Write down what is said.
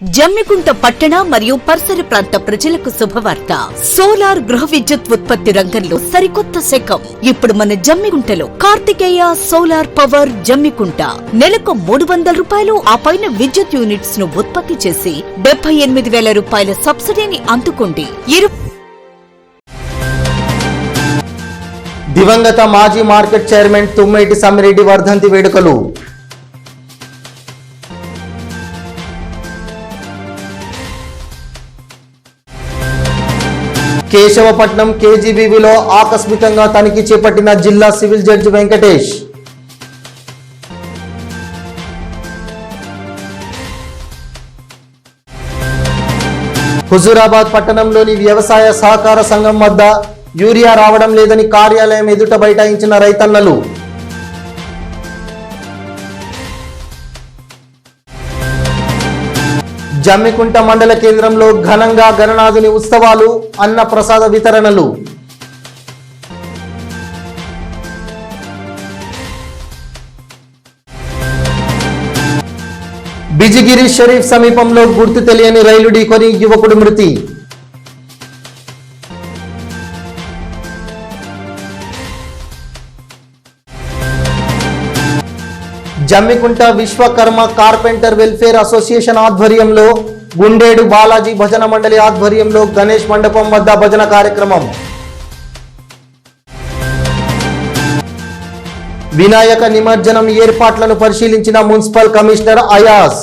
జమ్మికుంట పట్టణ మరియు పరిసర ప్రాంత ప్రజలకు శుభవార్త. సోలార్ గృహ విద్యుత్ ఉత్పత్తి రంగంలో సరికొత్త శకం. ఇప్పుడు మన జమ్మికుంటలో కార్తికేయ సోలార్ పవర్ జమ్మికుంట. నెలకు మూడు వందల రూపాయలు ఆ పైన విద్యుత్ యూనిట్స్ను ఉత్పత్తి చేసి డెబ్బై ఎనిమిది వేల రూపాయల సబ్సిడీని అందుకోండి. ఇరు దివంగత మాజీ మార్కెట్ చైర్మన్ తుమ్మేటి సమ్మిరెడ్డి వర్ధంతి వేడుకలు. కేశవపట్నం కేజీబీబీలో ఆకస్మికంగా తనిఖీ చేపట్టిన జిల్లా సివిల్ జడ్జి వెంకటేష్. హుజూరాబాద్ పట్టణంలోని వ్యవసాయ సహకార సంఘం వద్ద యూరియా రావడం లేదని కార్యాలయం ఎదుట బైఠాయించిన రైతన్నలు. జమ్మికుంట మండల కేంద్రంలో ఘనంగా గణనాథుని ఉత్సవాలు అన్న ప్రసాద వితరణలు. బిజిగిరి షరీఫ్ సమీపంలో గుర్తు తెలియని రైలు ఢీకొని యువకుడు మృతి. Jammikunta Vishwakarma carpenter welfare association ఆధ్వర్యంలో గుండేడు బాలాజీ భజన మండలి ఆధ్వర్యంలో గణేష్ మండపం వద్ద భజన కార్యక్రమం. వినాయక నిమజ్జనం ఏర్పాట్లను పరిశీలించిన మున్సిపల్ కమిషనర్ అయాస్.